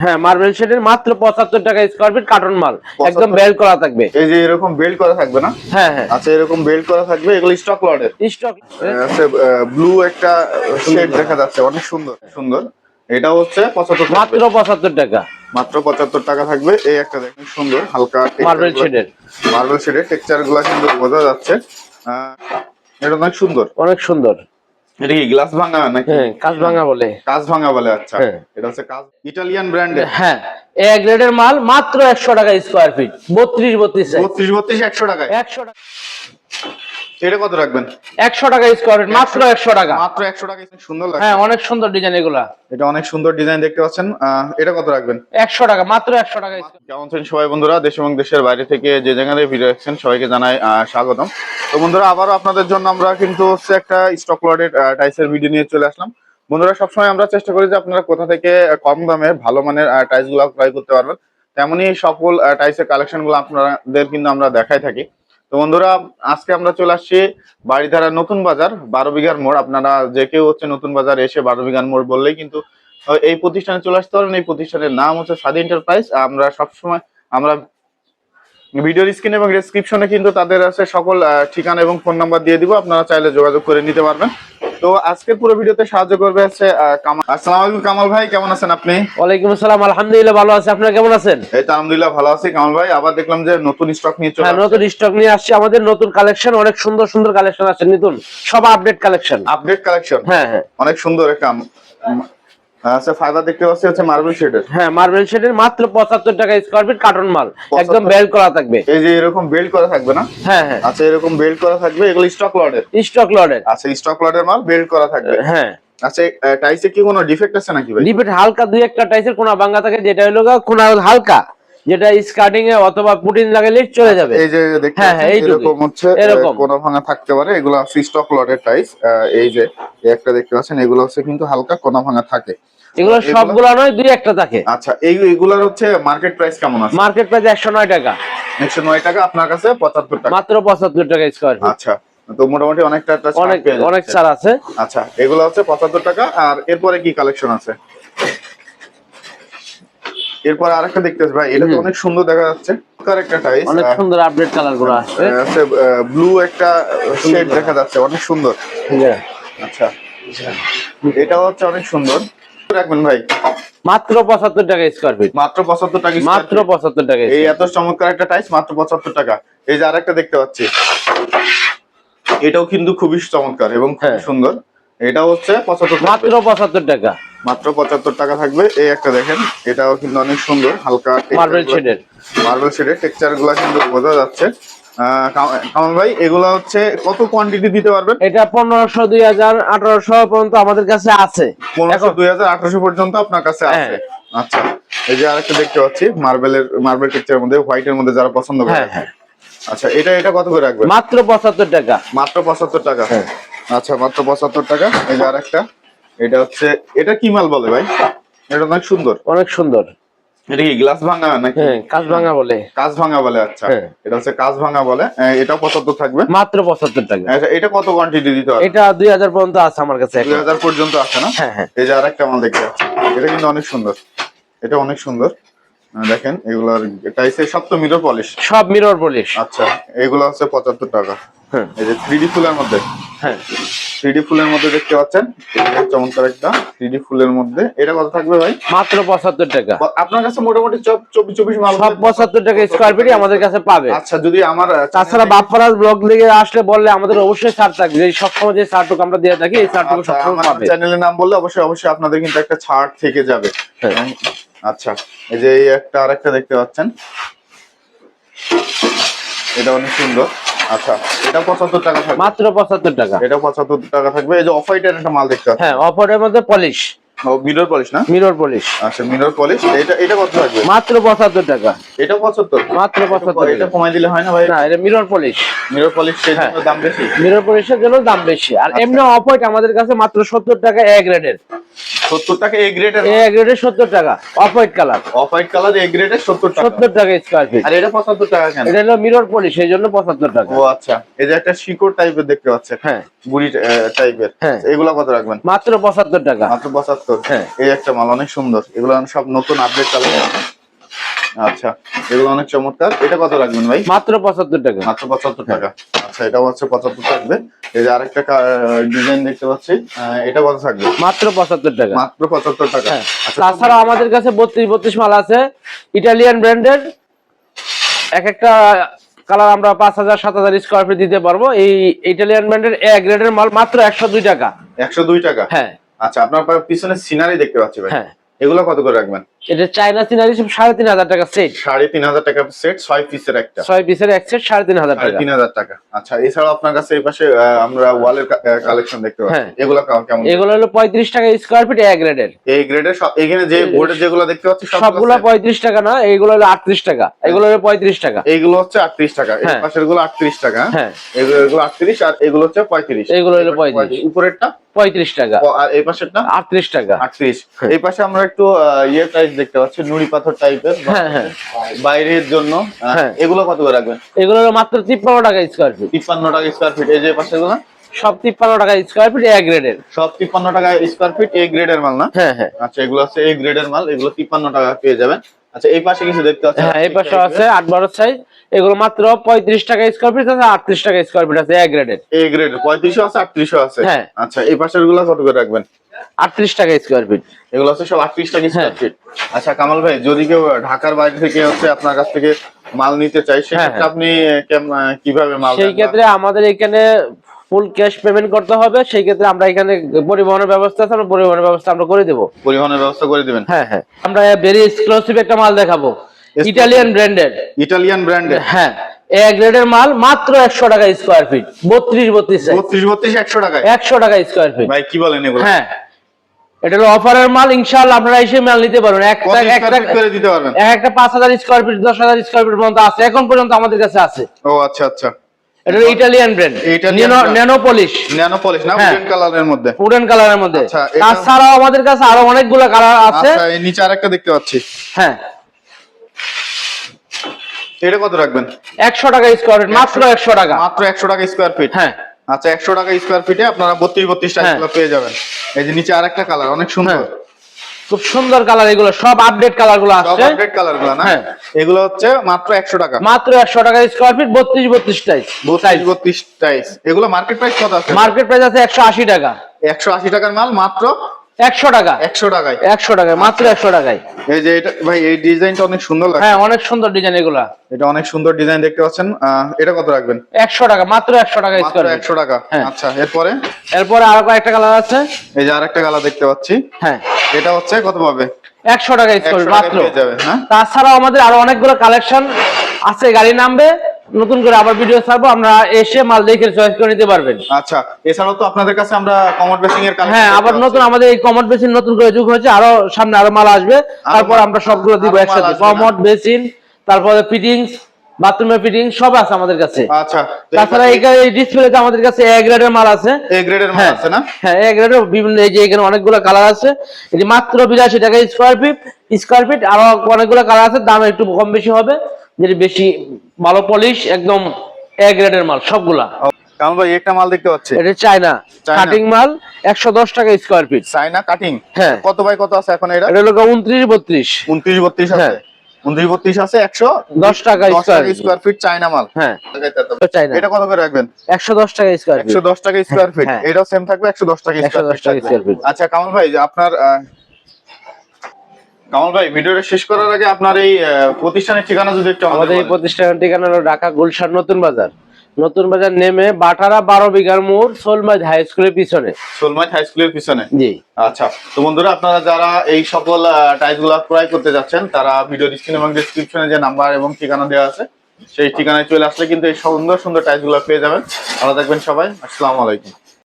হ্যাঁ মার্বেল শেডের মাত্র পঁচাত্তর টাকা স্কোয়ার ফিট কার্টন মাল। একদম 75 বেল করা থাকবে। এই যে এরকম বেল্ট করা থাকবে না? হ্যাঁ হ্যাঁ। আচ্ছা এরকম বেল্ট করা থাকবে এগুলো স্টক লটের স্টক আছে ব্লু একটা শেড দেখা যাচ্ছে অনেক সুন্দর সুন্দর। এটা হচ্ছে পঁচাত্তর মাত্র পঁচাত্তর টাকা। মাত্র পঁচাত্তর টাকা থাকবে এই একটা দেখুন সুন্দর হালকা মার্বেল শেডের মার্বেল শেডের টেক্সচারগুলা কিন্তু বোঝা যাচ্ছে। এটা অনেক সুন্দর। অনেক সুন্দর। এটা কি গ্লাস ভাঙা নাকি? হ্যাঁ কাজ ভাঙা বলে। ভাঙা বলে আচ্ছা। হ্যাঁ। এটা হচ্ছে কাজ ইটালিয়ান ব্র্যান্ডের হ্যাঁ এ গ্রেডের মাল মাত্র একশো টাকা স্কোয়ার ফিট বত্রিশ বত্রিশ বত্রিশ বত্রিশ একশো টাকা একশো টাকা। এটা কত রাখবেন? একশো টাকা স্কোয়ার ফিট মাত্র একশো টাকা। মাত্র একশো টাকায় সুন্দর লাগে হ্যাঁ অনেক সুন্দর ডিজাইন এগুলা। এটা অনেক সুন্দর ডিজাইন দেখতে পাচ্ছেন। এটা কত রাখবেন? একশো টাকা মাত্র একশো টাকা square- কেমন আছেন সবাই বন্ধুরা? দেশ এবং দেশের বাইরে থেকে যে যেখানে ভিডিও দেখছেন সবাইকে জানাই স্বাগতম। তো বন্ধুরা আবারও আপনাদের জন্য আমরা কিন্তু হচ্ছে একটা স্টক লটের টাইসের ভিডিও নিয়ে চলে আসলাম। বন্ধুরা সবসময় আমরা চেষ্টা করি যে আপনারা কোথা থেকে কম দামে ভালো মানের টাইসগুলো ক্রয় করতে পারবেন। তেমনই সকল টাইসের কালেকশনগুলো আপনাদের কিন্তু আমরা দেখাই থাকি। তো বন্ধুরা, আজকে আমরা চলে আসছি বাড়িধারা নতুন বাজার, বারো বিঘার মোড়। আপনারা যে কেউ হচ্ছে নতুন বাজার এসে বারো বিঘার মোড় বললেই কিন্তু এই প্রতিষ্ঠানে চলে আসতে পারেন এই প্রতিষ্ঠানের নাম হচ্ছে সাদি এন্টারপ্রাইজ আমরা সবসময়, আমরা ভিডিও স্ক্রিন এবং ডিসক্রিপশনে কিন্তু তাদের আছে সকল ঠিকানা এবং ফোন নাম্বার দিয়ে দিব। আপনারা চাইলে যোগাযোগ করে নিতে পারবেন। তো আজকের পুরো ভিডিওতে সাহায্য করবে হচ্ছে কামাল। আসসালামু আলাইকুম কামাল ভাই কেমন আছেন আপনি? ওয়ালাইকুম আসসালাম আলহামদুলিল্লাহ ভালো আছে। আপনারা কেমন আছেন? এই তো আলহামদুলিল্লাহ ভালো আছি কামাল ভাই। আবার দেখলাম যে নতুন স্টক নিয়ে চলে হ্যাঁ নতুন স্টক নিয়ে আসছি। আমাদের নতুন কালেকশন অনেক সুন্দর সুন্দর কালেকশন আছে। নতুন সব আপডেট কালেকশন আপডেট কালেকশন হ্যাঁ হ্যাঁ। অনেক সুন্দর একটা আচ্ছা ফায়দা দেখতে পাচ্ছি হচ্ছে মার্বেল শেডের হ্যাঁ মার্বেল শেডের মাত্র পঁচাত্তর টাকা স্কোয়ার ফিট কার্টন মাল। একদম 75 বেল করা থাকবে। এই যে এরকম বেল্ট করা থাকবে না? হ্যাঁ হ্যাঁ। আচ্ছা এরকম বেল্ট করা থাকবে এগুলো স্টক লটের স্টক লডের আচ্ছা স্টক লটের মাল বেল্ট করা থাকবে। হ্যাঁ। আচ্ছা টাইসে কি কোনো ডিফেক্ট আছে নাকি ভাই? ডিফেক্ট হালকা দুই একটা টাইসের কোনা ভাঙা থাকে যেটা হলো কোনা হালকা। যেটা স্কার্টিং এ অথবা পুটিন লাগালে চলে যাবে। এই যে দেখতে হ্যাঁ, হ্যাঁ, এরকম হচ্ছে এরকম। কোন ভাঙা থাকতে পারে এগুলো স্টক লটের টাইস এই যে একটা দেখতে পাচ্ছেন এগুলো হচ্ছে কিন্তু হালকা কোনা ভাঙা থাকে। এগুলো সবগুলা নয় দুই একটা থাকে। আচ্ছা এই এগুলার হচ্ছে মার্কেট প্রাইস কেমন আছে? মার্কেট প্রাইস একশো নয় টাকা। একশো নয় টাকা আপনার কাছে পঁচাত্তর টাকা। মাত্র পঁচাত্তর টাকা স্কোয়ার ফিট আচ্ছা তো মোটামুটি অনেকটা অনেক অনেক ছাড় আছে। আচ্ছা এগুলো হচ্ছে পঁচাত্তর টাকা আর এরপরে কি কালেকশন আছে? এরপর আরেকটা দেখতে পাচ্ছি ভাই এটা তো অনেক সুন্দর দেখা যাচ্ছে। একটা টাইস অনেক সুন্দর আপডেট কালারগুলো ব্লু একটা শেড দেখা যাচ্ছে অনেক সুন্দর। হ্যাঁ। আচ্ছা। এটা হচ্ছে অনেক সুন্দর। রাখবেন ভাই। মাত্র পঁচাত্তর টাকা স্কোয়ার ফিট মাত্র পঁচাত্তর টাকা মাত্র পঁচাত্তর টাকা এই এত চমৎকার একটা টাইস মাত্র পঁচাত্তর টাকা। এই যে আরেকটা দেখতে পাচ্ছি। এটাও কিন্তু খুবই চমৎকার এবং খুব হ্যাঁ। সুন্দর। এটা হচ্ছে পঁচাত্তর মাত্র পঁচাত্তর টাকা। মাত্র পঁচাত্তর টাকা থাকবে। এই একটা দেখেন এটাও কিন্তু অনেক সুন্দর হালকা মার্বেল শেডের মার্বেল শেডের টেক্সচারগুলা কিন্তু বোঝা যাচ্ছে। কামাল ভাই এগুলা হচ্ছে কত কোয়ান্টিটি দিতে পারবেন? এটা পনেরোশো দুই হাজার আঠারোশো পর্যন্ত আমাদের কাছে আছে। পনেরোশো দুই হাজার আঠারোশো পর্যন্ত আপনার কাছে আছে। হ্যাঁ। আচ্ছা এই যে আরেকটা দেখতে পাচ্ছি মার্বেলের মার্বেল টেক্সচারের মধ্যে হোয়াইটের মধ্যে যারা পছন্দ করে। হ্যাঁ হ্যাঁ। আচ্ছা এটা এটা কত করে রাখবেন? মাত্র পঁচাত্তর টাকা। মাত্র পঁচাত্তর টাকা। হ্যাঁ। আচ্ছা মাত্র পঁচাত্তর টাকা। এই যে আরেকটা। এটা হচ্ছে এটা কি মাল বলে ভাই? এটা অনেক সুন্দর। অনেক সুন্দর। এটা কি গ্লাস ভাঙা নাকি? হ্যাঁ কাজ ভাঙা বলে। কাঁচ ভাঙা বলে আচ্ছা। হ্যাঁ। এটা হচ্ছে কাঁচ ভাঙা বলে। এটা এটাও পঁচাত্তর থাকবে? মাত্র পঁচাত্তর টাকা আচ্ছা এটা কত কোয়ান্টিটি দিতে হবে? এটা দুই হাজার পর্যন্ত আছে আমার কাছে দুই এখন। হাজার পর্যন্ত আছে না? হ্যাঁ হ্যাঁ। এই যে আরেকটা মাল দেখতে এটা কিন্তু অনেক সুন্দর। এটা অনেক সুন্দর। দেখেন এগুলার টাইসের সব তো মিরর পলিশ। সব মিরর পলিশ। আচ্ছা এগুলো হচ্ছে পঁচাত্তর টাকা। হ্যাঁ। এই যে থ্রি ফুলের মধ্যে। হ্যাঁ। থ্রি ফুলের মধ্যে দেখতে পাচ্ছেন এটা চমৎকার একটা থ্রি ফুলের মধ্যে। এটা কত থাকবে ভাই? মাত্র পঁচাত্তর টাকা। আপনার কাছে মোটামুটি চব- চব্বিশ চব্বিশ মাল সব পঁচাত্তর টাকা স্কোয়ার ফিটই আমাদের কাছে পাবে। আচ্ছা যদি আমার তাছাড়া বাপ্পারাজ ব্লগ লিগে আসলে বললে আমাদের অবশ্যই ছাড় থাকবে। এই সবসময় যে ছাড়টুকু আমরা দিয়ে থাকি এই ছাড়টুকু আচ্ছা, সবসময় পাবে। চ্যানেলের নাম বললে অবশ্যই অবশ্যই আপনাদের কিন্তু একটা ছাড় থেকে যাবে। হ্যাঁ। আচ্ছা এই যে এই একটা আরেকটা দেখতে পাচ্ছেন। এটা অনেক সুন্দর। আচ্ছা এটা পঁচাত্তর টাকা থাকবে। মাত্র পঁচাত্তর টাকা। এটা পঁচাত্তর টাকা থাকবে। এই যে অফ হোয়াইটের একটা মাল দেখতে হ্যাঁ মধ্যে পলিশ মিরর পলিশ না? মিরর পলিশ আচ্ছা মিরর পলিশ এটা এটা কত থাকবে? মাত্র পঁচাত্তর টাকা। এটা পঁচাত্তর? মাত্র পঁচাত্তর এটা টাকা। কমাই দিলে হয় না ভাই? না এটা মিরর পলিশ মিরর পলিশ হ্যাঁ। দাম বেশি। মিরর পলিশের জন্য দাম বেশি। আর আচ্ছা। এমনি অফ হোয়াইট আমাদের কাছে মাত্র সত্তর টাকা এক গ্রেডের সত্তর টাকা এ গ্রেডের এ গ্রেডের সত্তর টাকা off white colour off white colour A গ্রেডের সত্তর টাকা। সত্তর টাকা স্কোয়ার ফিট আর এটা পঁচাত্তর টাকা কেন? এটা হলো মিরর পলিশ সেই জন্য পঁচাত্তর টাকা। ও আচ্ছা এই যে একটা শিকড় টাইপের দেখতে পাচ্ছেন হ্যাঁ। বুড়ি টাইপের হ্যাঁ। এগুলা কত রাখবেন? মাত্র পঁচাত্তর টাকা। মাত্র পঁচাত্তর? হ্যাঁ। এই একটা মাল অনেক সুন্দর। এগুলো সব নতুন আপডেট কালার আচ্ছা এগুলো অনেক চমৎকার। এটা কত রাখবেন ভাই? মাত্র পঁচাত্তর টাকা। মাত্র পঁচাত্তর টাকা। আচ্ছা এটা হচ্ছে পঁচাত্তর থাকবে। এই যে আরেকটা ডিজাইন দেখতে পাচ্ছি এটা কত থাকবে? মাত্র পঁচাত্তর টাকা। মাত্র পঁচাত্তর টাকা। হ্যাঁ। আচ্ছা তাছাড়া আমাদের কাছে বত্রিশ বত্রিশ মাল আছে। ইটালিয়ান ব্র্যান্ডের এক একটা কালার আমরা পাঁচ হাজার সাত হাজার স্কোয়ার ফিট দিতে পারব। এই ইটালিয়ান ব্র্যান্ডের এ গ্রেডের মাল মাত্র একশো দুই টাকা। একশো দুই টাকা? হ্যাঁ। আচ্ছা আপনার পিছনে সিনারি দেখতে পাচ্ছি ভাই। হ্যাঁ। এগুলো কত করে রাখবেন? এটা চাইনা সিনারি সাড়ে তিন হাজার টাকা সেট সাড়ে তিন হাজার টাকা সেট ছয় পিসের একটা। ছয় পিসের এক সেট সাড়ে তিন হাজার টাকা। তিন হাজার টাকা। আচ্ছা এছাড়াও আপনার কাছে এই পাশে আমরা ওয়ালের কালেকশন দেখতে পাচ্ছি। হ্যাঁ। এগুলো কেমন? এগুলো হলো পঁয়ত্রিশ টাকা স্কোয়ার ফিট এ গ্রেডের এই গ্রেডের সব এখানে যে বোর্ডে যেগুলো দেখতে পাচ্ছি সবগুলো পঁয়ত্রিশ টাকা না এগুলো হলো আটত্রিশ টাকা। এগুলো হলো পঁয়ত্রিশ টাকা। এইগুলো হচ্ছে আটত্রিশ টাকা। এই হ্যাঁ। পাশেরগুলো আটত্রিশ টাকা। হ্যাঁ? হ্যাঁ এগুলো এগুলো আটত্রিশ আর এগুলো হচ্ছে পঁয়ত্রিশ। এগুলো হলো 35 উপরেরটা? পঁয়ত্রিশ টাকা। আর এই পাশেরটা? আটত্রিশ টাকা। আটত্রিশ। হ্যাঁ। এই পাশে আমরা একটু ইয়ে টাইপ দেখতে পাচ্ছি নুড়ি পাথর টাইপের হ্যাঁ হ্যাঁ। বাইরের জন্য। এগুলো কত করে রাখবেন? এগুলো মাত্র তিপ্পান্ন টাকা স্কোয়ার ফিট তিপ্পান্ন টাকা স্কোয়ার ফিট এই যে পাশে গুলো সব তিপ্পান্ন টাকা স্কোয়ার ফিট এ গ্রেডের সব তিপ্পান্ন টাকা স্কোয়ার ফিট এই গ্রেডের মাল না? হ্যাঁ হ্যাঁ। আচ্ছা এগুলো হচ্ছে এই গ্রেডের মাল এগুলো তিপ্পান্ন টাকা পেয়ে যাবেন। আচ্ছা এই পাশে কিছু দেখতে পাচ্ছি। হ্যাঁ এই পাশে আছে আট বারো সাইজ এগুলো মাত্র পঁয়ত্রিশ টাকা স্কোয়ার ফিট আছে আটত্রিশ টাকা স্কোয়ার ফিট আছে এ গ্রেডের এই গ্রেড পঁয়ত্রিশশো আছে আটত্রিশশো আছে? হ্যাঁ। আচ্ছা এই পাশেরগুলো কত করে রাখবেন? আটত্রিশ টাকা স্কোয়ার ফিট এগুলো হচ্ছে সব আটত্রিশ টাকা স্কোয়ার হ্যাঁ। ফিট আচ্ছা কামাল ভাই যদি কেউ ঢাকার বাইরে থেকে হচ্ছে আপনার কাছ থেকে মাল নিতে চাই সেক্ষেত্রে হ্যাঁ। আপনি কীভাবে মাল সেই ক্ষেত্রে আমাদের এখানে ফুল ক্যাশ পেমেন্ট করতে হবে সেই ক্ষেত্রে আমরা এখানে পরিবহনের ব্যবস্থা আছে আমরা পরিবহনের ব্যবস্থা আমরা করে দেবো। পরিবহনের ব্যবস্থা করে দিবেন? হ্যাঁ হ্যাঁ। আমরা ভেরি এক্সক্লুসিভ একটা মাল দেখাবো। ইটালিয়ান ব্র্যান্ডের ইটালিয়ান ব্র্যান্ডের হ্যাঁ এ গ্রেডের মাল মাত্র একশো টাকা স্কোয়ার ফিট বত্রিশ বত্রিশ বত্রিশ বত্রিশ একশো টাকা স্কোয়ার ফিট ভাই কি বলেন এগুলো? হ্যাঁ এটা হলো অফারের মাল ইনশাআল্লাহ আপনারা এসে মাল নিতে পারবেন। একটা একটা করে দিতে পারবেন? একটা পাঁচ হাজার স্কোয়ার ফিট স্কোয়ার পর্যন্ত আছে। এখন পর্যন্ত আমাদের কাছে আছে। ও আচ্ছা আচ্ছা। এটা Italian brand. Nano polish nano polish না হ্যাঁ। উডেন কালারের মধ্যে। উডেন কালারের মধ্যে। আচ্ছা, তাছাড়াও আমাদের কাছে আরও অনেকগুলো কালার আছে। আচ্ছা নিচে আরেকটা দেখতে পাচ্ছি। হ্যাঁ। এটা কত রাখবেন? একশো টাকা স্কোয়ার ফিট মাত্র একশো টাকা। মাত্র একশো টাকা স্কোয়ার ফিট হ্যাঁ। আচ্ছা একশো টাকা স্কোয়ার ফিটে আপনারা বত্রিশ বত্রিশ হ্যাঁ। টাকা পেয়ে যাবেন। এই যে নিচে আরেকটা কালার অনেক সুন্দর। হ্যাঁ। খুব সুন্দর কালার এগুলো সব আপডেট কালারগুলো সব আসছে। আপডেট কালারগুলো না? হ্যাঁ। এগুলো হচ্ছে মাত্র একশো টাকা। মাত্র একশো টাকা স্কোয়ার ফিট বত্রিশ বত্রিশ টাইস বত্রিশ বত্রিশ টাইস এগুলো মার্কেট প্রাইস কত আছে? মার্কেট প্রাইস আছে একশো আশি টাকা। একশো আশি টাকার মাল মাত্র একশো টাকা। একশো টাকায়। একশো টাকায় মাত্র একশো টাকায়। এই যে এটা ভাই এই ডিজাইনটা অনেক সুন্দর লাগে হ্যাঁ অনেক সুন্দর ডিজাইন এগুলা। এটা অনেক সুন্দর ডিজাইন দেখতে পাচ্ছেন। এটা কত রাখবেন? একশো টাকা মাত্র একশো টাকা স্কোয়ার একশো টাকা। হ্যাঁ। আচ্ছা এরপরে? এরপরে আরও কয়েকটা কালার আছে। এই যে আরেকটা কালার দেখতে পাচ্ছি। হ্যাঁ। এটা হচ্ছে কত পাবে? একশো টাকা স্কোয়ার মাত্র। হ্যাঁ? তাছাড়াও আমাদের আরও অনেকগুলো কালেকশন আছে গাড়ি নামবে। নতুন করে আবার ভিডিও ছাড়বো আমরা এসে মাল দেখে চয়েস করে নিতে পারবেন। আচ্ছা এছাড়াও তো আপনাদের কাছে আমরা কমোড বেসিং এর হ্যাঁ আবার নতুন আমাদের এই কমোড বেসিন নতুন করে যুগ হয়েছে আরও সামনে আরও মাল আসবে। তারপর আমরা সবগুলো দিব একসাথে? কমোড বেসিন তারপরে ফিটিংস বাথরুমের ফিটিং সব আছে আমাদের কাছে। আচ্ছা তাছাড়া এখানে এই ডিসপ্লেতে আমাদের কাছে এ গ্রেডের মাল আছে। এ গ্রেডের মাল হ্যাঁ আছে না? হ্যাঁ এ গ্রেডের বিভিন্ন এই যে এখানে অনেকগুলো কালার আছে। এই যে মাত্র বিরাশি টাকা স্কোয়ার ফিট স্কোয়ার ফিট আরও অনেকগুলো কালার আছে দাম একটু কম বেশি হবে যেটা বেশি ভালো পলিশ একদম এ গ্রেডের মাল সবগুলা। কারণ ভাই একটা মাল দেখতে পাচ্ছি। এটা চায়না চায়না। কাটিং মাল একশো দশ টাকা স্কোয়ার ফিট চাইনা কাটিং হ্যাঁ। কত বাই কত আছে এখন এটা? এটা হলো উনত্রিশ বত্রিশ। উনত্রিশ বত্রিশ আছে? হ্যাঁ। উনত্রিশ বত্রিশ আছে একশো দশ টাকা দশ স্কোয়ার ফিট চাইনা মাল। হ্যাঁ। চায়না। এটা কত করে রাখবেন? একশো দশ টাকা স্কোয়ার ফিট একশো দশ টাকা স্কোয়ার ফিট হ্যাঁ। এটাও সেম থাকবে একশো দশ টাকা 110 স্কোয়ার ফিট। আচ্ছা কামাল ভাই আপনার কামাল ভাই ভিডিওটা শেষ করার আগে আপনার এই প্রতিষ্ঠানের ঠিকানা যদি একটু আমাদের এই প্রতিষ্ঠানের ঠিকানা হলো ঢাকা গুলশান নতুন বাজার। নতুন বাজার নেমে বাটারা বারো বিঘার মোড় সোলমাজ হাই স্কুলের পিছনে। সোলমাইট হাই স্কুলের পিছনে? জি। আচ্ছা তো বন্ধুরা আপনারা যারা এই সকল টাইলসগুলা ক্রয় করতে যাচ্ছেন তারা ভিডিও ডিসক্রিপশন এবং ডিসক্রিপশনে যে নাম্বার এবং ঠিকানা দেওয়া আছে সেই ঠিকানায় চলে আসলে কিন্তু এই সুন্দর সুন্দর টাইলসগুলা পেয়ে যাবেন। ভালো থাকবেন সবাই। আসসালামু আলাইকুম।